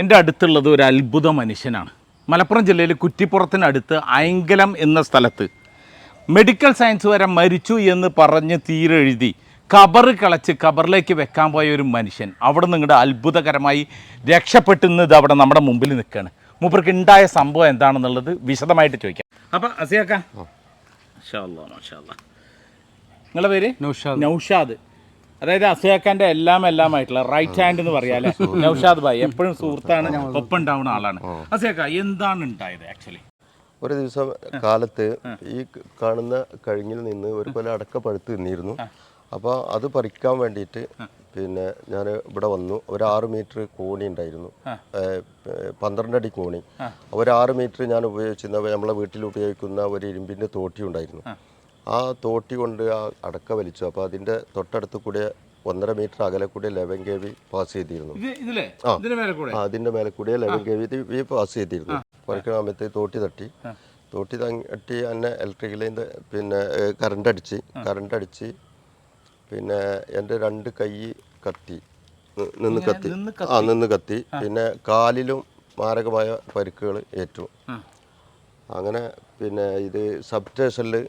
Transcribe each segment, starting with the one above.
എന്റെ അടുത്തുള്ളത് ഒരു അത്ഭുത മനുഷ്യനാണ്. മലപ്പുറം ജില്ലയിൽ കുറ്റിപ്പുറത്തിനടുത്ത് അയങ്കലം എന്ന സ്ഥലത്ത് മെഡിക്കൽ സയൻസ് വരെ മരിച്ചു എന്ന് പറഞ്ഞ് തീരെഴുതി കബറ് കളച്ച് കബറിലേക്ക് വെക്കാൻ പോയ ഒരു മനുഷ്യൻ. അവിടെ നിങ്ങളുടെ അത്ഭുതകരമായി രക്ഷപ്പെട്ടുന്നത് അവിടെ നമ്മുടെ മുമ്പിൽ നിൽക്കുകയാണ് മൂപ്പർക്ക് ഉണ്ടായ സംഭവം എന്താണെന്നുള്ളത് വിശദമായിട്ട് ചോദിക്കാം. അപ്പം അസിയാക്ക. നിങ്ങളുടെ പേര്? നൗഷാദ്. നൗഷാദ്. അതായത് അസിയാക്കാന്റെ എല്ലാം എല്ലാം ആയിട്ടുള്ള റൈറ്റ് ഹാൻഡ് എന്ന് പറയാല്ലേ നൌഷാദ് ഭായി എപ്പോഴും സുഹൃത്താണ് ഒപ്പം ഉണ്ടാവുന്ന ആളാണ്. അസിയാക്ക എന്താണ് ഉണ്ടായത് ആക്ച്വലി ഒരു ദിവസം കാലത്ത് ഈ കാണുന്ന കഴിഞ്ഞിൽ നിന്ന് ഒരു കൊല അടക്ക പഴുത്ത് നിന്നിരുന്നു അപ്പോൾ അത് പറിക്കാൻ വേണ്ടിയിട്ട് പിന്നെ ഞാൻ ഇവിടെ വന്നു. ഒരു ആറ് മീറ്റർ കോണി ഉണ്ടായിരുന്നു. പന്ത്രണ്ട് അടി കോണി. ഒരു ആറ് മീറ്റർ ഞാൻ ഉപയോഗിച്ചിരുന്ന നമ്മളെ വീട്ടിൽ ഉപയോഗിക്കുന്ന ഒരു ഇരുമ്പിന്റെ തോട്ടി ഉണ്ടായിരുന്നു. ആ തോട്ടി കൊണ്ട് ആ അടക്ക വലിച്ചു. അപ്പോൾ അതിന്റെ തൊട്ടടുത്ത് കൂടെ ഒന്നര മീറ്റർ അകലെ കൂടെ ലെവൻ കെ വി പാസ് ചെയ്തിരുന്നു. അതിന്റെ ആ. മേലെ കൂടെ? അതിന്റെ ലെവൻ കെ വി പാസ് ചെയ്തിരുന്നു. കുറയ്ക്കുന്ന സമയത്ത് തോട്ടി തട്ടി. തോട്ടി തട്ടി എന്നെ ഇലക്ട്രിക്കലിന്റെ പിന്നെ കറണ്ട് അടിച്ച്. കറണ്ട് അടിച്ച് പിന്നെ എന്റെ രണ്ട് കൈ കത്തി. നിന്ന് കത്തി. ആ നിന്ന് കത്തി. പിന്നെ കാലിലും മാരകമായ പരിക്കുകൾ ഏറ്റു. അങ്ങനെ പിന്നെ ഇത് സബ് സ്റ്റേഷനിൽ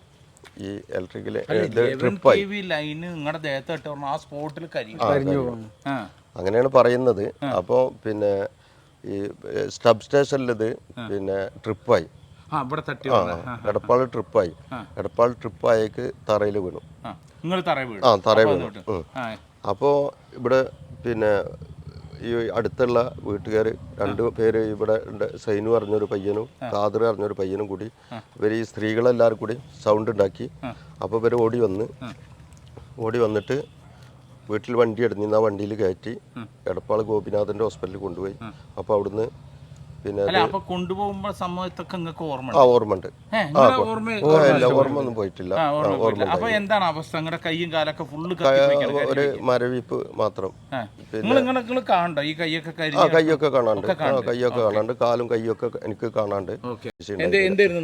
ഈ ലെവൻ ട്രിപ്പായി കെ വി ലൈന് നിങ്ങളുടെ ദേഹത്ത് ഇട്ട് ആ സ്പോട്ടിൽ കരിയും കരിഞ്ഞു ആ. അങ്ങനെയാണ് പറയുന്നത്. അപ്പോൾ പിന്നെ ഈ സ്റ്റബ് സ്റ്റേഷനിലത് പിന്നെ ട്രിപ്പായി എടപ്പാൾ ട്രിപ്പായി എടപ്പാൾ ട്രിപ്പായേക്ക് തറയിൽ വീണു. ആ തറയിൽ വീണു. അപ്പോ അപ്പോൾ ഇവിടെ പിന്നെ ഈ അടുത്തുള്ള വീട്ടുകാർ രണ്ടു പേര് ഇവിടെ സൈനു പറഞ്ഞൊരു പയ്യനും ഖാദർ പറഞ്ഞൊരു പയ്യനും കൂടി. ഇവർ ഈ സ്ത്രീകളെല്ലാവരും കൂടി സൗണ്ട് ഉണ്ടാക്കി. അപ്പോൾ ഇവർ ഓടി വന്ന് ഓടി വന്നിട്ട് വീട്ടിൽ വണ്ടി എടുത്തിരുന്ന ആ വണ്ടിയിൽ കയറ്റി എടപ്പാൾ ഗോപിനാഥന്റെ ഹോസ്പിറ്റലിൽ കൊണ്ടുപോയി. അപ്പോൾ അവിടുന്ന് പിന്നെ അല്ല അപ്പൊ കൊണ്ടുപോകുമ്പോ സമയത്തൊക്കെ നിങ്ങൾക്ക് ഓർമ്മ ആ ഓർമ്മ ഉണ്ട് ഓർമ്മ ഓർമ്മ ഒന്നും പോയിട്ടില്ല. ഓർമ്മ അപ്പൊ എന്താണ് അവസ്ഥ? നിങ്ങളുടെ കൈയും കാലൊക്കെ ഫുള്ള് ഒരു മരവിപ്പ് മാത്രം. നിങ്ങൾ കാണണ്ടോ ഈ കൈയൊക്കെ കൈയൊക്കെ കാണാണ്ട് കൈയൊക്കെ കാണാണ്ട് കാലും കൈയൊക്കെ എനിക്ക് കാണാണ്ട്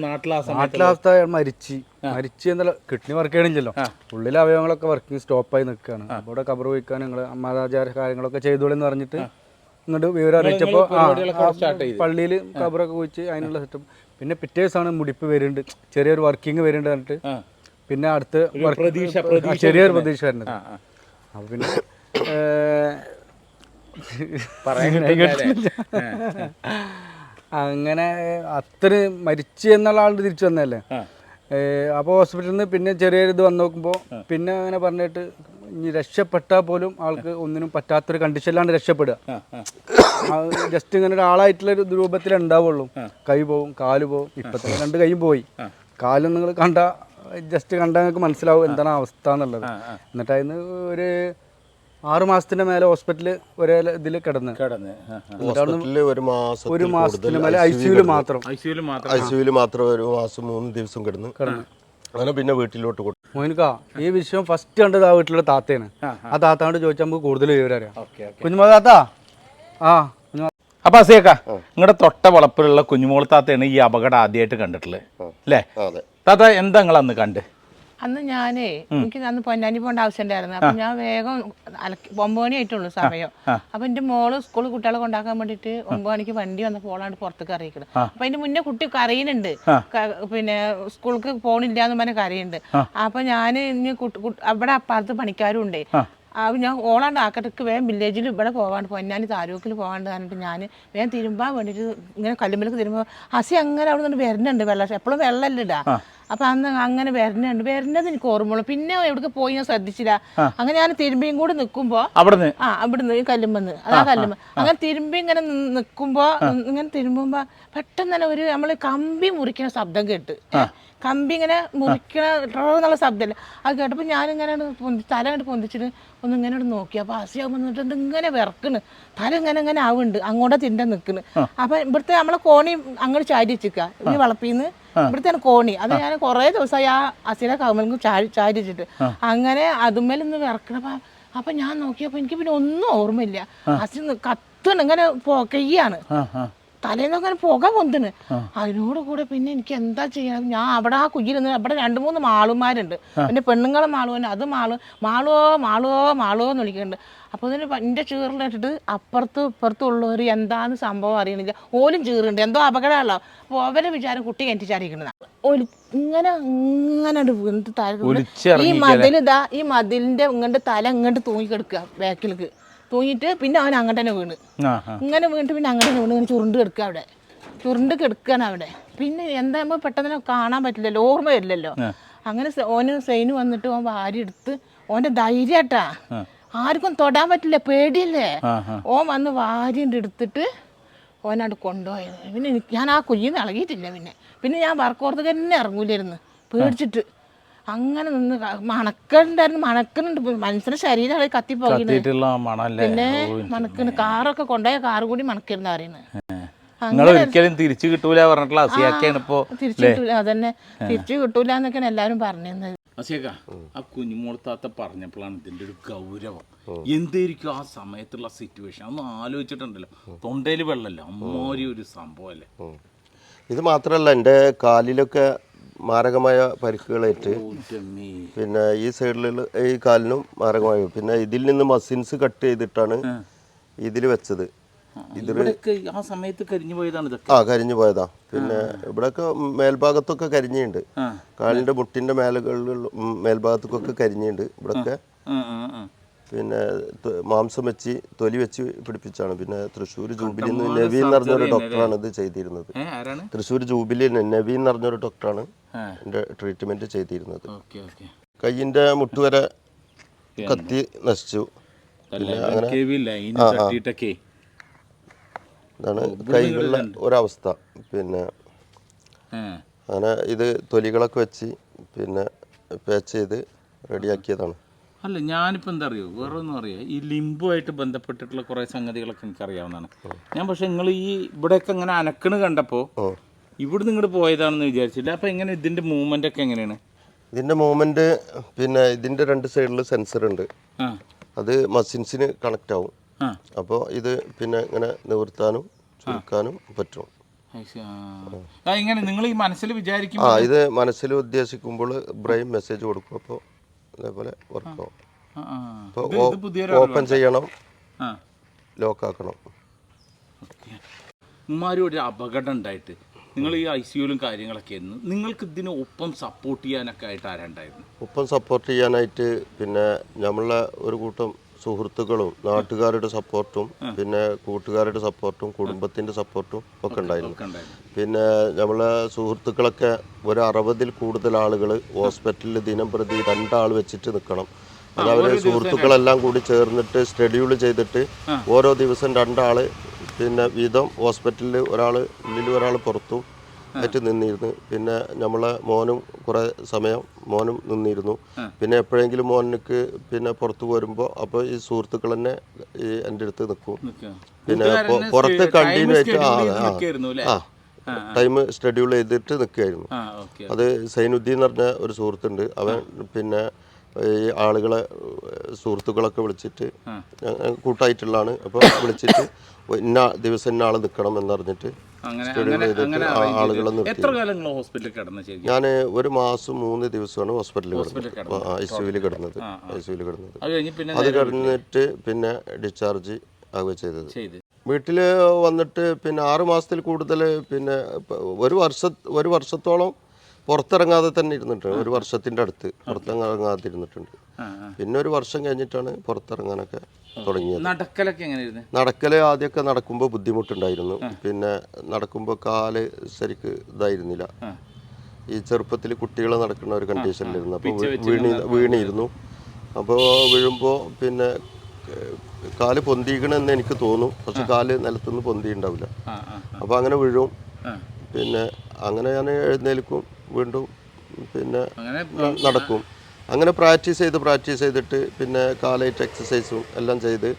നാട്ടിലാവസ്ഥ മരിച്ചു. മരിച്ച് എന്നല്ല കിഡ്നി വർക്ക് ചെയ്യണില്ലല്ലോ. ഉള്ളിലെ അവയവങ്ങളൊക്കെ വർക്കിംഗ് സ്റ്റോപ്പായി നിൽക്കുകയാണ്. അവിടെ കബർ വയ്ക്കാൻ ഞങ്ങൾ അമ്മാചാര കാര്യങ്ങളൊക്കെ ചെയ്തോളെന്ന് പറഞ്ഞിട്ട് ഇങ്ങോട്ട് വിവരം അറിയിച്ചപ്പോൾ പള്ളിയിൽ കബറൊക്കെ കുഴിച്ച് അതിനുള്ള സെറ്റപ്പ് പിന്നെ പിറ്റേ ദിവസമാണ് മുടിപ്പ് വരുന്നുണ്ട്. ചെറിയൊരു വർക്കിംഗ് വരുന്നുണ്ട് ആ. പിന്നെ അടുത്ത് ചെറിയൊരു പ്രതീക്ഷ വരുന്നത്. പിന്നെ? അങ്ങനെ അത്ര മരിച്ചു എന്നുള്ള ആൾ തിരിച്ചു വന്നല്ലേ. അപ്പോൾ ഹോസ്പിറ്റലിൽ നിന്ന് പിന്നെ ചെറിയൊരു ഇത് വന്ന് നോക്കുമ്പോൾ പിന്നെ അങ്ങനെ പറഞ്ഞിട്ട് ഇനി രക്ഷപ്പെട്ടാൽ പോലും ആൾക്ക് ഒന്നിനും പറ്റാത്തൊരു കണ്ടീഷനിലാണ് രക്ഷപ്പെടുക. ജസ്റ്റ് ഇങ്ങനെ ഒരാളായിട്ടുള്ള ഒരു രൂപത്തിൽ ഉണ്ടാവുള്ളൂ. കൈ പോവും കാൽ പോവും ഇപ്പത്തെ രണ്ട് കൈയും പോയി. കാലും നിങ്ങൾ കണ്ട ജസ്റ്റ് കണ്ടാൽ നിങ്ങൾക്ക് മനസ്സിലാവും എന്താണ് അവസ്ഥ എന്നുള്ളത്. എന്നിട്ട് അതിന് ഒരു ആറു മാസത്തിന്റെ മേലെ ഹോസ്പിറ്റലിൽ ഒരേ ഇതിൽ കിടന്ന്. കിടന്ന്. ഒരു മാസം ഒരു മാസത്തിന് മേലെ ഐസിയുൽ സിയുൽ മാത്രം. ഐസിയുൽ സിയുൽ മാത്രം. ഐസിയുൽ മാത്രം ഒരു മാസം മൂന്ന് ദിവസം കിടന്ന്. അങ്ങനെ പിന്നെ വീട്ടിലോട്ട് കൊടുത്തു മോനിക്ക ഈ വിഷയം ഫസ്റ്റ് കണ്ടത് ആ വീട്ടിലുള്ള താത്തയാണ്. ആ താത്താണ്ട് ചോദിച്ചാൽ നമുക്ക് കൂടുതൽ വിവരം കുഞ്ഞുമോ താത്ത? ആ അപ്പൊ അസിയേക്ക നിങ്ങളുടെ തൊട്ട വളപ്പിലുള്ള കുഞ്ഞുമോൾ താത്തയാണ് ഈ അപകടം ആദ്യമായിട്ട് കണ്ടിട്ടുള്ളത്. അല്ലേ അതെ. താത്ത എന്താ നിങ്ങൾ അന്ന് കണ്ട്? അന്ന് ഞാനേ എനിക്ക് അന്ന് പൊന്നാനി പോകേണ്ട ആവശ്യം ഉണ്ടായിരുന്നു അപ്പൊ ഞാൻ വേഗം അലക്കി ഒമ്പത് മണി ആയിട്ടുള്ളൂ സമയം അപ്പൊ എന്റെ മോൾ സ്കൂളിൽ കുട്ടികളെ കൊണ്ടാക്കാൻ വേണ്ടിട്ട് ഒമ്പത് മണിക്ക് വണ്ടി വന്ന് പോളാണ്ട് പുറത്തേക്ക് അറിയിക്കണം അപ്പൊ അതിന്റെ മുന്നേ കുട്ടി കരയുന്നുണ്ട്. പിന്നെ സ്കൂൾക്ക് പോണില്ല എന്ന് പറഞ്ഞ കരയുന്നുണ്ട്. അപ്പൊ ഞാൻ ഇനി അവിടെ അപ്പുറത്ത് പണിക്കാരും ഉണ്ടേ അപ്പൊ ഞാൻ ഓളാണ്ട് ആക്കട്ടക്ക് വേഗം വില്ലേജിൽ ഇവിടെ പോകാണ്ട് പൊന്നാനി താലൂക്കിൽ പോകാണ്ട് കാരണം ഞാൻ വേഗം തിരുമ്പാൻ വേണ്ടിയിട്ട് ഇങ്ങനെ കല്ലുമ്പലക്ക് തിരുമ്പോൾ ഹസി അങ്ങനെ അവിടെ നിന്ന് വരുന്നുണ്ട് വെള്ളം. എപ്പോഴും വെള്ളമല്ല ഇടാ. അപ്പൊ അന്ന് അങ്ങനെ വരുന്നുണ്ട് വരുന്നത് എനിക്ക് ഓർമ്മയുള്ളൂ. പിന്നെ എവിടേക്ക് പോയി ഞാൻ ശ്രദ്ധിച്ചില്ല. അങ്ങനെ ഞാൻ തിരുമ്പിയും കൂടി നിൽക്കുമ്പോ അവിടുന്ന്? ആ അവിടുന്ന് ഈ കല്ലുമ്പന്ന് അതാ കല്ലുമ്പ അങ്ങനെ തിരുമ്പി ഇങ്ങനെ നിൽക്കുമ്പോ നിക്കുമ്പോ ഇങ്ങനെ തിരുമ്പുമ്പോ പെട്ടെന്ന് തന്നെ ഒരു നമ്മൾ കമ്പി മുറിക്കുന്ന ശബ്ദം കേട്ട്. കമ്പി ഇങ്ങനെ മുറിക്കണ എന്നുള്ള ശബ്ദമല്ലേ അത് കേട്ടപ്പോൾ ഞാനിങ്ങനെ തല കണ്ട് പൊന്തിച്ചിട്ട് ഒന്ന് ഇങ്ങനെ നോക്കി. അപ്പോൾ ആസിയാകുമ്പോൾ നിന്നിട്ട് ഇങ്ങനെ വിറക്കണ്? തല ഇങ്ങനെ ഇങ്ങനെ ആവുന്നുണ്ട് അങ്ങോട്ട് തിണ്ട നിൽക്കുന്നു അപ്പൊ ഇവിടുത്തെ നമ്മളെ കോണി അങ്ങോട്ട് ചാരി വെച്ചിക്ക. ഈ വളപ്പിന്ന് ഇവിടുത്തെ കോണി. അത് ഞാൻ കുറേ ദിവസമായി ആ അസിയുടെ കവമലും ചാരി ചാരി വെച്ചിട്ട്. അങ്ങനെ അതുമേലൊന്ന് വിറക്കണപ്പോ അപ്പൊ ഞാൻ നോക്കിയപ്പോ എനിക്ക് പിന്നെ ഒന്നും ഓർമ്മയില്ല. അസി കത്തണ് ഇങ്ങനെ പൊക്കയ്യാണ്. ആ ആ തലേന്ന് അങ്ങനെ പുക പൊന്തിന് അതിനോട് കൂടെ പിന്നെ എനിക്ക് എന്താ ചെയ്യണം ഞാൻ അവിടെ ആ കുയ്യിലിരുന്ന് അവിടെ രണ്ട് മൂന്ന് മാളുമാരുണ്ട്. പിന്നെ പെണ്ണുങ്ങളെ മാളുവിന് അത് മാൾ മാളുവോ മാളുവോ മാളുവോ എന്ന് വിളിക്കുന്നുണ്ട്. അപ്പോൾ ഇതിന് എന്റെ ചീറിലിട്ടിട്ട് അപ്പുറത്തും ഇപ്പുറത്തും ഉള്ളവർ എന്താന്ന് സംഭവം അറിയണില്ല. ഓലും ചീറുണ്ട്. എന്തോ അപകടമല്ലോ അപ്പോൾ അവരെ വിചാരം കുട്ടി ചാടിക്കണതാണ് ഒലി ഇങ്ങനെ ഇങ്ങനെ വീണിട്ട് താഴെ ഈ മതിലിതാ ഈ മതിലിന്റെ ഇങ്ങോട്ട് തല ഇങ്ങോട്ട് തൂങ്ങിക്കെടുക്കുക ബാക്കിലേക്ക്. തൂങ്ങിയിട്ട് പിന്നെ അവൻ അങ്ങോട്ട് തന്നെ വീണ്. ഇങ്ങനെ വീണിട്ട് പിന്നെ അങ്ങനെ വീണ്. ഇങ്ങനെ ചുരുണ്ട് കിടക്കുക അവിടെ. ചുരുണ്ട് കിടക്കുകയാണ് അവിടെ. പിന്നെ എന്താകുമ്പോൾ പെട്ടെന്ന് കാണാൻ പറ്റില്ലല്ലോ ഓർമ്മ വരില്ലല്ലോ. അങ്ങനെ ഓന് സൈന് വന്നിട്ട് ഓൻ ഭാര്യ എടുത്ത് ഓന്റെ ധൈര്യട്ടാ. ആർക്കും തൊടാൻ പറ്റില്ല പേടിയല്ലേ? ഓൻ വന്ന് വാരിണ്ട് എടുത്തിട്ട് ഓനാണ്ട് കൊണ്ടുപോയത്. പിന്നെ എനിക്ക് ഞാൻ ആ കുഞ്ഞിന്ന് ഇളകിയിട്ടില്ല പിന്നെ. പിന്നെ ഞാൻ വർക്കോർത്ത് തന്നെ ഇറങ്ങൂലായിരുന്നു. പേടിച്ചിട്ട്. അങ്ങനെ നിന്ന് മണക്കണ്ടായിരുന്നു. മണക്കുന്നുണ്ട്. മനുഷ്യന്റെ ശരീരം മണല്ലേ? പിന്നെ മണക്കുന്നു കാറൊക്കെ കൊണ്ടുപോയ കാറ് കൂടി മണക്കിരുന്ന പറയുന്നത് നിങ്ങൾ ഒരിക്കലും തിരിച്ചു കിട്ടൂല പറഞ്ഞിട്ടുള്ള അസിയാക്കാണ് ഇപ്പോ തിരിച്ചു കിട്ടൂല. അതന്നെ. തിരിച്ചു കിട്ടൂല എന്നൊക്കെയാണ് എല്ലാരും പറഞ്ഞിരുന്നത്. അസിയാക്ക ആ കുഞ്ഞുമോളത്താത്ത പറഞ്ഞപ്പോഴാണ് ഇതിന്റെ ഒരു ഗൗരവം. എന്തായിരിക്കും ആ സമയത്തുള്ള സിറ്റുവേഷൻ ഒന്നും ആലോചിച്ചിട്ടുണ്ടല്ലോ. തൊണ്ടയിൽ വെള്ളമല്ല? അമ്മോരി ഒരു സംഭവമല്ലേ? അല്ലേ ഇത് മാത്രമല്ല എന്റെ കാലിലൊക്കെ മാരകമായ പരിക്കുകളേറ്റ് പിന്നെ ഈ സൈഡിലുള്ള ഈ കാലിനും മാരകമായ. പിന്നെ ഇതിൽ നിന്ന് മസിൻസ് കട്ട് ചെയ്തിട്ടാണ് ഇതിൽ വെച്ചത്. ആ സമയത്ത് കരിഞ്ഞു പോയതാണ് ആ കരിഞ്ഞു പോയതാ. പിന്നെ ഇവിടെയൊക്കെ മേൽഭാഗത്തൊക്കെ കരിഞ്ഞുണ്ട്. കാലിന്റെ മുട്ടിന്റെ മുട്ടിന്റെ മേൽഭാഗത്തൊക്കെ കരിഞ്ഞുണ്ട് ആ. പിന്നെ മാംസം വെച്ച് തൊലി വെച്ച് പിടിപ്പിച്ചാണ്. പിന്നെ തൃശ്ശൂർ ജൂബിലി നവീൻ എന്ന് പറഞ്ഞൊരു ഡോക്ടറാണ് ഇത് ചെയ്തിരുന്നത്. തൃശ്ശൂർ ജൂബിലി നവീൻ എന്ന് പറഞ്ഞൊരു ഡോക്ടറാണ്. എന്റെ ട്രീറ്റ്മെന്റ് ചെയ്തിരുന്നത്. കയ്യിന്റെ മുട്ടുവരെ കത്തി നശിച്ചു. പിന്നെ അങ്ങനെ ഇതാണ് കൈകളിലെ ഒരവസ്ഥ. പിന്നെ. അങ്ങനെ ഇത് തൊലികളൊക്കെ വെച്ച് പിന്നെ പാച്ച് ചെയ്ത് റെഡിയാക്കിയതാണ് അല്ല ഞാനിപ്പോൾ എന്താ അറിയോ വേറെ ഒന്നും അറിയാം. ഈ ലിംബുമായിട്ട് ബന്ധപ്പെട്ടിട്ടുള്ള കുറേ സംഗതികളൊക്കെ എനിക്കറിയാവുന്നതാണ്. ഞാൻ പക്ഷെ നിങ്ങൾ ഈ ഇവിടെയൊക്കെ ഇങ്ങനെ അനക്കണ് കണ്ടപ്പോൾ ഇവിടെ ഇങ്ങോട്ട് പോയതാണെന്ന് വിചാരിച്ചില്ല. അപ്പം എങ്ങനെ ഇതിന്റെ മൂവ്മെന്റ് ഒക്കെ എങ്ങനെയാണ്? ഇതിന്റെ മൂവ്മെന്റ് പിന്നെ ഇതിന്റെ രണ്ട് സൈഡിൽ സെൻസർ ഉണ്ട്. അത് മസിൻസിന് കണക്റ്റ് ആവും. അപ്പോൾ ഇത് പിന്നെ ഇങ്ങനെ നിവർത്താനും ചുരുക്കാനും പറ്റും. ഇങ്ങനെ നിങ്ങൾ ഈ മനസ്സിൽ വിചാരിക്കും ആ ഇത് മനസ്സിൽ ഉദ്ദേശിക്കുമ്പോൾ ബ്രെയിൻ മെസ്സേജ് കൊടുക്കും. അപ്പോൾ അതേപോലെ വർക്ക് ആവും. ആ, ആ. ഇത് ഇത് പുതിയൊരു ഓപ്പൺ ചെയ്യണം. ലോക്കാക്കണം. ലോക്ക് ആക്കണം ഓക്കെ. ഉമ്മാരും ഒരു അപകടം ഉണ്ടായിട്ട് നിങ്ങൾ ഈ ഐ സിയുലും കാര്യങ്ങളൊക്കെ ആയിരുന്നു. നിങ്ങൾക്ക് ഇതിന് ഒപ്പം സപ്പോർട്ട് ചെയ്യാനൊക്കെ ആയിട്ട് ആരുണ്ടായിരുന്നു ഒപ്പം സപ്പോർട്ട് ചെയ്യാനായിട്ട് പിന്നെ നമ്മളെ ഒരു കൂട്ടം സുഹൃത്തുക്കളും നാട്ടുകാരുടെ സപ്പോർട്ടും പിന്നെ കൂട്ടുകാരുടെ സപ്പോർട്ടും കുടുംബത്തിന്റെ സപ്പോർട്ടും ഒക്കെ ഉണ്ടായിരുന്നു. പിന്നെ നമ്മളെ സുഹൃത്തുക്കളൊക്കെ ഒരു അറുപതിൽ കൂടുതൽ ആളുകൾ ഹോസ്പിറ്റലിൽ ദിനം പ്രതി രണ്ടാൾ വെച്ചിട്ട് നിൽക്കണം അത് അവർ സുഹൃത്തുക്കളെല്ലാം കൂടി ചേർന്നിട്ട് ഷെഡ്യൂൾ ചെയ്തിട്ട് ഓരോ ദിവസം രണ്ടാൾ പിന്നെ വീതം ഹോസ്പിറ്റലിൽ ഒരാൾ ഉള്ളിൽ ഒരാൾ പുറത്തും ആയിട്ട് നിന്നിരുന്നു. പിന്നെ നമ്മളെ മോനും കുറേ സമയം മോനും നിന്നിരുന്നു. പിന്നെ എപ്പോഴെങ്കിലും മോനക്ക് പിന്നെ പുറത്തു പോരുമ്പോൾ അപ്പോൾ ഈ സുഹൃത്തുക്കൾ തന്നെ ഈ എന്റെ അടുത്ത് നിൽക്കും. പിന്നെ പുറത്ത് കണ്ടിന്യൂ ആയിട്ട് ആ ആ ടൈം ഷെഡ്യൂൾ ചെയ്തിട്ട് നിൽക്കുകയായിരുന്നു അത് സൈനുദ്ദീൻ എന്ന് പറഞ്ഞ ഒരു സുഹൃത്തുണ്ട്. അവൻ പിന്നെ ഈ ആളുകളെ സുഹൃത്തുക്കളൊക്കെ വിളിച്ചിട്ട് കൂട്ടായിട്ടുള്ളതാണ്. അപ്പോൾ വിളിച്ചിട്ട് ഇന്ന ദിവസം ഇന്ന ആൾ നിൽക്കണം എന്നറിഞ്ഞിട്ട് ആളുകളെ എത്ര കാലം ഹോസ്പിറ്റലിൽ കിടന്ന ശരിക്കും? ഞാൻ ഒരു മാസം മൂന്ന് ദിവസമാണ് ഹോസ്പിറ്റലിൽ കിടന്നത്. ഐ സിയുവിൽ കിടന്നത്. ഐ സിയുവിൽ കിടന്നത്. അത് കഴിഞ്ഞിട്ട് പിന്നെ ഡിസ്ചാർജ് ആവുക ചെയ്തത്. ചെയ്ത്. വീട്ടിൽ വന്നിട്ട് പിന്നെ ആറ് മാസത്തിൽ കൂടുതൽ പിന്നെ ഒരു വർഷ ഒരു വർഷത്തോളം പുറത്തിറങ്ങാതെ തന്നെ ഇരുന്നിട്ടുണ്ട്. ഒരു വർഷത്തിന്റെ അടുത്ത് പുറത്തിറങ്ങാതെ ഇരുന്നിട്ടുണ്ട്. പിന്നെ ഒരു വർഷം കഴിഞ്ഞിട്ടാണ് പുറത്തിറങ്ങാനൊക്കെ തുടങ്ങിയത്. നടക്കലൊക്കെ എങ്ങനെയായിരുന്നു നടക്കൽ ആദ്യമൊക്കെ നടക്കുമ്പോൾ ബുദ്ധിമുട്ടുണ്ടായിരുന്നു. പിന്നെ നടക്കുമ്പോൾ കാൽ ശരിക്ക് ഇതായിരുന്നില്ല. ഈ ചെറുപ്പത്തിൽ കുട്ടികൾ നടക്കുന്ന ഒരു കണ്ടീഷനിലിരുന്നു. അപ്പോൾ വീണി വീണിരുന്നു. അപ്പോൾ വീഴുമ്പോൾ പിന്നെ കാൽ പൊന്തിക്കണമെന്ന് എനിക്ക് തോന്നും. പക്ഷെ കാൽ നിലത്തുനിന്ന് പൊന്തി ഉണ്ടാവില്ല അപ്പോൾ അങ്ങനെ വീഴും. പിന്നെ അങ്ങനെ ഞാൻ എഴുന്നേൽക്കും. വീണ്ടും പിന്നെ നടക്കും. അങ്ങനെ പ്രാക്ടീസ് ചെയ്ത് പ്രാക്ടീസ് ചെയ്തിട്ട് പിന്നെ കാലായിട്ട് എക്സസൈസും എല്ലാം ചെയ്ത്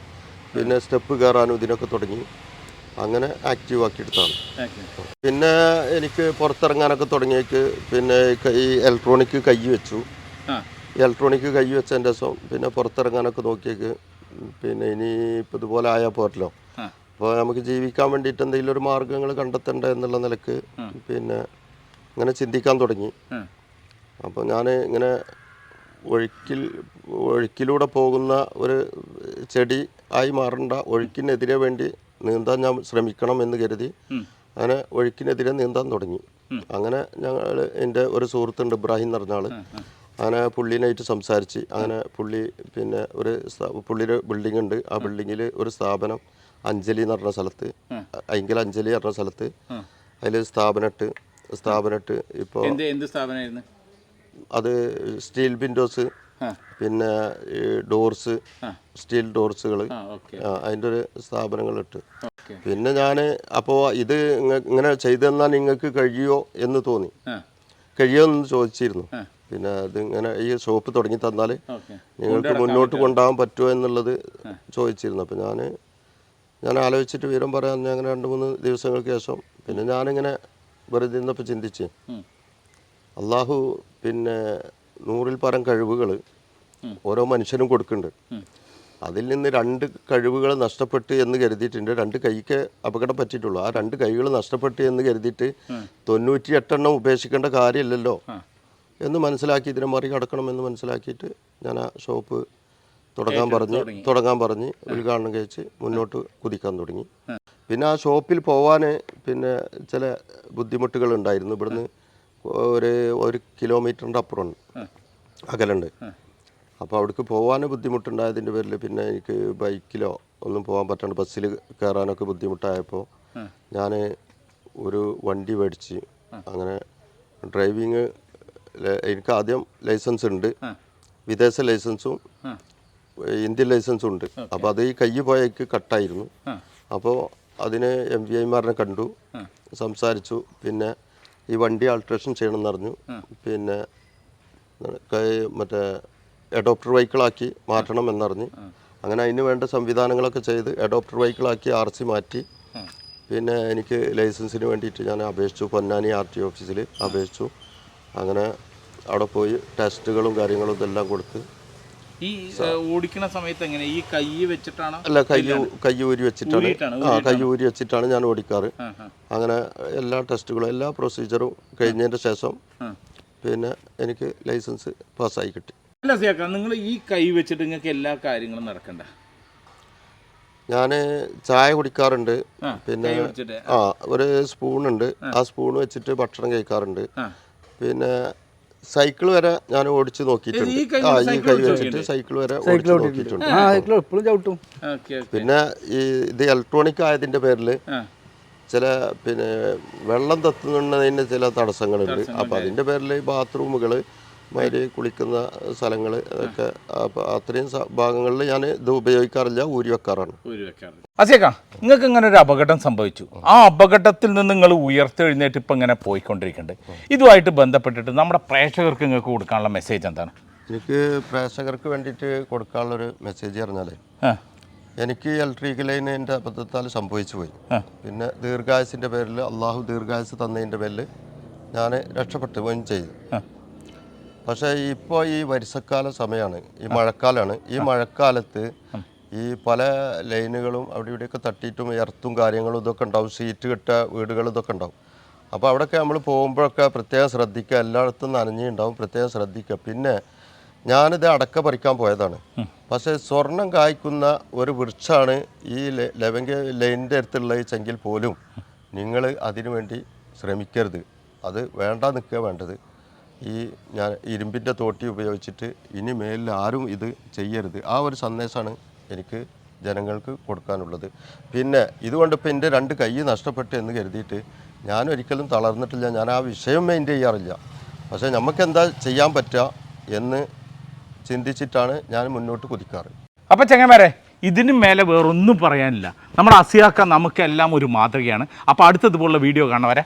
പിന്നെ സ്റ്റെപ്പ് കയറാനും ഇതിനൊക്കെ തുടങ്ങി. അങ്ങനെ ആക്റ്റീവ് ആക്കിയെടുത്താണ്. പിന്നെ എനിക്ക് പുറത്തിറങ്ങാനൊക്കെ തുടങ്ങിയേക്ക് പിന്നെ ഈ ഇലക്ട്രോണിക് കൈ വെച്ചു. ഇലക്ട്രോണിക് കൈ വെച്ചതിന്റെ ദിവസം പിന്നെ പുറത്തിറങ്ങാനൊക്കെ നോക്കിയേക്ക് പിന്നെ ഇനി ഇപ്പം ഇതുപോലെ ആയാൽ പോരല്ലോ. അപ്പോൾ നമുക്ക് ജീവിക്കാൻ വേണ്ടിയിട്ട് എന്തെങ്കിലും ഒരു മാർഗങ്ങൾ കണ്ടെത്തണ്ടേ എന്നുള്ള നിലയ്ക്ക് പിന്നെ അങ്ങനെ ചിന്തിക്കാൻ തുടങ്ങി. അപ്പോൾ ഞാൻ ഇങ്ങനെ ഒഴുക്കിൽ ഒഴുക്കിലൂടെ പോകുന്ന ഒരു ചെടി ആയി മാറേണ്ട ഒഴുക്കിനെതിരെ വേണ്ടി നീന്താൻ ഞാൻ ശ്രമിക്കണം എന്ന് കരുതി അങ്ങനെ ഒഴുക്കിനെതിരെ നീന്താൻ തുടങ്ങി. അങ്ങനെ ഞങ്ങൾ എന്റെ ഒരു സുഹൃത്തുണ്ട് ഇബ്രാഹിം എന്ന് പറഞ്ഞ അങ്ങനെ പുള്ളിനായിട്ട് സംസാരിച്ച് അങ്ങനെ പുള്ളി പിന്നെ ഒരു പുള്ളിയുടെ ബിൽഡിംഗ് ഉണ്ട്. ആ ബിൽഡിങ്ങിൽ ഒരു സ്ഥാപനം അഞ്ജലി എന്ന് പറഞ്ഞ സ്ഥലത്ത് അയങ്കൽ അഞ്ജലി പറഞ്ഞ സ്ഥലത്ത് അതിൽ സ്ഥാപനമിട്ട് സ്ഥാപനമിട്ട് ഇപ്പോൾ എന്ത് എന്ത് സ്ഥാപനമായിരുന്നു? അത് സ്റ്റീൽ വിൻഡോസ് പിന്നെ ഈ ഡോർസ് സ്റ്റീൽ ഡോർസുകൾ അതിന്റെ ഒരു സ്ഥാപനങ്ങളിട്ട് പിന്നെ ഞാൻ അപ്പോൾ ഇത് ഇങ്ങനെ ചെയ്തു തന്നാൽ നിങ്ങൾക്ക് കഴിയുമോ എന്ന് തോന്നി. കഴിയുമോ എന്ന് ചോദിച്ചിരുന്നു. പിന്നെ അത് ഇങ്ങനെ ഈ ഷോപ്പ് തുടങ്ങി തന്നാൽ നിങ്ങൾക്ക് മുന്നോട്ട് കൊണ്ടുപോകാൻ പറ്റുമോ എന്നുള്ളത് ചോദിച്ചിരുന്നു. അപ്പോൾ ഞാൻ ഞാൻ ആലോചിച്ചിട്ട് വിവരം പറയാൻ അങ്ങനെ രണ്ട് മൂന്ന് ദിവസങ്ങൾക്ക് ശേഷം പിന്നെ ഞാനിങ്ങനെ വെറുതെ നിന്നപ്പോൾ ചിന്തിച്ച്. അള്ളാഹു പിന്നെ നൂറിൽ പരം കഴിവുകൾ ഓരോ മനുഷ്യനും കൊടുക്കുന്നുണ്ട്. അതിൽ നിന്ന് രണ്ട് കഴിവുകൾ നഷ്ടപ്പെട്ട് എന്ന് കരുതിയിട്ടുണ്ട്. രണ്ട് കൈക്ക് അപകടം പറ്റിയിട്ടുള്ളൂ. ആ രണ്ട് കൈകൾ നഷ്ടപ്പെട്ട് എന്ന് കരുതിയിട്ട് തൊണ്ണൂറ്റി എട്ടെണ്ണം ഉപേക്ഷിക്കേണ്ട കാര്യമില്ലല്ലോ എന്ന് മനസ്സിലാക്കി ഇതിനെ മറികടക്കണം എന്ന് മനസ്സിലാക്കിയിട്ട് ഞാൻ ആ ഷോപ്പ് തുടങ്ങാൻ പറഞ്ഞ് തുടങ്ങാൻ പറഞ്ഞ് ഉദ്ഘാടനം കഴിച്ച് മുന്നോട്ട് കുതിക്കാൻ തുടങ്ങി. പിന്നെ ആ ഷോപ്പിൽ പോവാൻ പിന്നെ ചില ബുദ്ധിമുട്ടുകൾ ഉണ്ടായിരുന്നു ഇവിടുന്ന് ഒരു ഒരു കിലോമീറ്ററിന്റെ അപ്പുറം അകലുണ്ട്. അപ്പോൾ അവിടേക്ക് പോകാൻ ബുദ്ധിമുട്ടുണ്ടായതിന്റെ പേരിൽ പിന്നെ എനിക്ക് ബൈക്കിലോ ഒന്നും പോകാൻ പറ്റാണ്ട് ബസ്സിൽ കയറാനൊക്കെ ബുദ്ധിമുട്ടായപ്പോൾ ഞാൻ ഒരു വണ്ടി മേടിച്ച് അങ്ങനെ ഡ്രൈവിങ് എനിക്ക് ആദ്യം ലൈസൻസ് ഉണ്ട്. വിദേശ ലൈസൻസും ഇന്ത്യൻ ലൈസൻസും ഉണ്ട്. അപ്പോൾ അത് ഈ കൈ പോയ കട്ടായിരുന്നു. അപ്പോൾ അതിന് എം വി ഐമാരനെ കണ്ടു സംസാരിച്ചു. പിന്നെ ഈ വണ്ടി ആൾട്രേഷൻ ചെയ്യണമെന്ന് പറഞ്ഞു പിന്നെ മറ്റേ അഡോപ്റ്റർ വെഹിക്കിളാക്കി മാറ്റണം എന്നറിഞ്ഞ് അങ്ങനെ അതിന് വേണ്ട സംവിധാനങ്ങളൊക്കെ ചെയ്ത് അഡോപ്റ്റർ വെഹിക്കിളാക്കി ആർ സി മാറ്റി. പിന്നെ എനിക്ക് ലൈസൻസിന് വേണ്ടിയിട്ട് ഞാൻ അപേക്ഷിച്ചു. പൊന്നാനി ആർ ടി ഓഫീസിൽ അപേക്ഷിച്ചു. അങ്ങനെ അവിടെ പോയി ടെസ്റ്റുകളും കാര്യങ്ങളും ഇതെല്ലാം കൊടുത്ത് ഈ ഓടിക്കുന്ന സമയത്ത് എങ്ങനെ? ഈ കൈ വെച്ചിട്ടാണോ? അല്ല കൈ കൈ ഊരി വെച്ചിട്ടാണ്. ആ കൈ ഊരി വെച്ചിട്ടാണ് ഞാൻ ഓടിക്കാറ്. അങ്ങനെ എല്ലാ ടെസ്റ്റുകളും എല്ലാ പ്രൊസീജിയറും കഴിഞ്ഞതിന്റെ ശേഷം പിന്നെ എനിക്ക് ലൈസൻസ് പാസ്സായി കിട്ടി. അല്ല സിയാക്ക നിങ്ങൾ ഈ കൈ വെച്ചിട്ട് നിങ്ങൾക്ക് എല്ലാ കാര്യങ്ങളും നടക്കണ്ട? ഞാൻ ചായ കുടിക്കാറുണ്ട്. പിന്നെ ആ ഒരു സ്പൂണുണ്ട്. ആ. സ്പൂൺ വെച്ചിട്ട് ഭക്ഷണം കഴിക്കാറുണ്ട്. പിന്നെ സൈക്കിൾ വരെ ഞാൻ ഓടിച്ച് നോക്കിയിട്ടുണ്ട്. ഈ ആ ഈ സൈക്കിൾ കൈ വെച്ചിട്ട് സൈക്കിൾ വരെ ഓടിച്ച് നോക്കിയിട്ടുണ്ട്. ആ സൈക്കിൾ എപ്പോഴും ചവിട്ടും. പിന്നെ ഈ ഇത് ഇലക്ട്രോണിക് ആയതിന്റെ പേരിൽ ചില പിന്നെ വെള്ളം തത്തുന്നതിന് ചില തടസ്സങ്ങളുണ്ട്. അപ്പം അതിന്റെ പേരിൽ ബാത്റൂമുകൾ മാതിരി കുളിക്കുന്ന സ്ഥലങ്ങൾ അതൊക്കെ അത്രയും ഭാഗങ്ങളിൽ ഞാൻ ഇത് ഉപയോഗിക്കാറില്ല ഊരി വെക്കാറാണ്. ഊരി നിങ്ങൾക്ക് ഇങ്ങനെ ഒരു അപകടം സംഭവിച്ചു. ആ അപകടത്തിൽ നിന്ന് നിങ്ങൾ ഉയർത്തെഴുന്നേറ്റ് ഇപ്പം ഇങ്ങനെ പോയിക്കൊണ്ടിരിക്കുന്നുണ്ട് ഇതുമായിട്ട് ബന്ധപ്പെട്ടിട്ട് നമ്മുടെ പ്രേക്ഷകർക്ക് നിങ്ങൾക്ക് കൊടുക്കാനുള്ള മെസ്സേജ് എന്താണ്? എനിക്ക് പ്രേക്ഷകർക്ക് വേണ്ടിയിട്ട് കൊടുക്കാനുള്ളൊരു മെസ്സേജ് പറഞ്ഞാൽ ആ. എനിക്ക് ഇലക്ട്രിക് ലൈൻ എന്റെ അബദ്ധത്താൽ സംഭവിച്ചു പോയി. പിന്നെ ദീർഘായുസിന്റെ പേരിൽ അള്ളാഹു ദീർഘായുസ് തന്നതിന്റെ പേരിൽ ഞാൻ രക്ഷപ്പെട്ടു പോവുകയും ചെയ്തു. പക്ഷേ ഇപ്പോൾ ഈ വരിസക്കാല സമയമാണ് ഈ മഴക്കാലമാണ് ഈ മഴക്കാലത്ത് ഈ പല ലൈനുകളും അവിടെ ഇവിടെയൊക്കെ തട്ടിയിട്ടും എർത്തും കാര്യങ്ങളും ഇതൊക്കെ ഉണ്ടാവും. സീറ്റ് കെട്ട വീടുകൾ ഇതൊക്കെ ഉണ്ടാവും. അപ്പോൾ അവിടെയൊക്കെ നമ്മൾ പോകുമ്പോഴൊക്കെ പ്രത്യേകം ശ്രദ്ധിക്കുക. എല്ലായിടത്തും നനഞ്ഞുണ്ടാവും പ്രത്യേകം ശ്രദ്ധിക്കുക. പിന്നെ ഞാനിത് അടക്ക പറിക്കാൻ പോയതാണ്. പക്ഷേ സ്വർണം കായ്ക്കുന്ന ഒരു വൃക്ഷമാണ് ഈ ലെവങ്ക ലൈനിന്റെ അടുത്തുള്ള ഈ ചെങ്കിൽ പോലും നിങ്ങൾ അതിനുവേണ്ടി ശ്രമിക്കരുത്. അത് വേണ്ട നിൽക്കുക വേണ്ടത്. ഈ ഞാൻ ഇരുമ്പിന്റെ തോട്ടി ഉപയോഗിച്ചിട്ട് ഇനി മേലിൽ ആരും ഇത് ചെയ്യരുത്. ആ ഒരു സന്ദേശമാണ് എനിക്ക് ജനങ്ങൾക്ക് കൊടുക്കാനുള്ളത്. പിന്നെ ഇതുകൊണ്ട് ഇപ്പോൾ എന്റെ രണ്ട് കൈ നഷ്ടപ്പെട്ടു എന്ന് കരുതിയിട്ട് ഞാൻ ഒരിക്കലും തളർന്നിട്ടില്ല. ഞാൻ ആ വിഷയം മെയിന്റെ ചെയ്യാറില്ല. പക്ഷേ നമുക്ക് എന്താ ചെയ്യാൻ പറ്റുക എന്ന് ചിന്തിച്ചിട്ടാണ് ഞാൻ മുന്നോട്ട് കുതിക്കാറ്. അപ്പം ചെങ്ങന്മാരെ ഇതിനു മേലെ വേറൊന്നും പറയാനില്ല. നമ്മുടെ അസിയാക്ക നമുക്കെല്ലാം ഒരു മാതൃകയാണ്. അപ്പോൾ അടുത്തതുപോലുള്ള വീഡിയോ കാണുന്നവരെ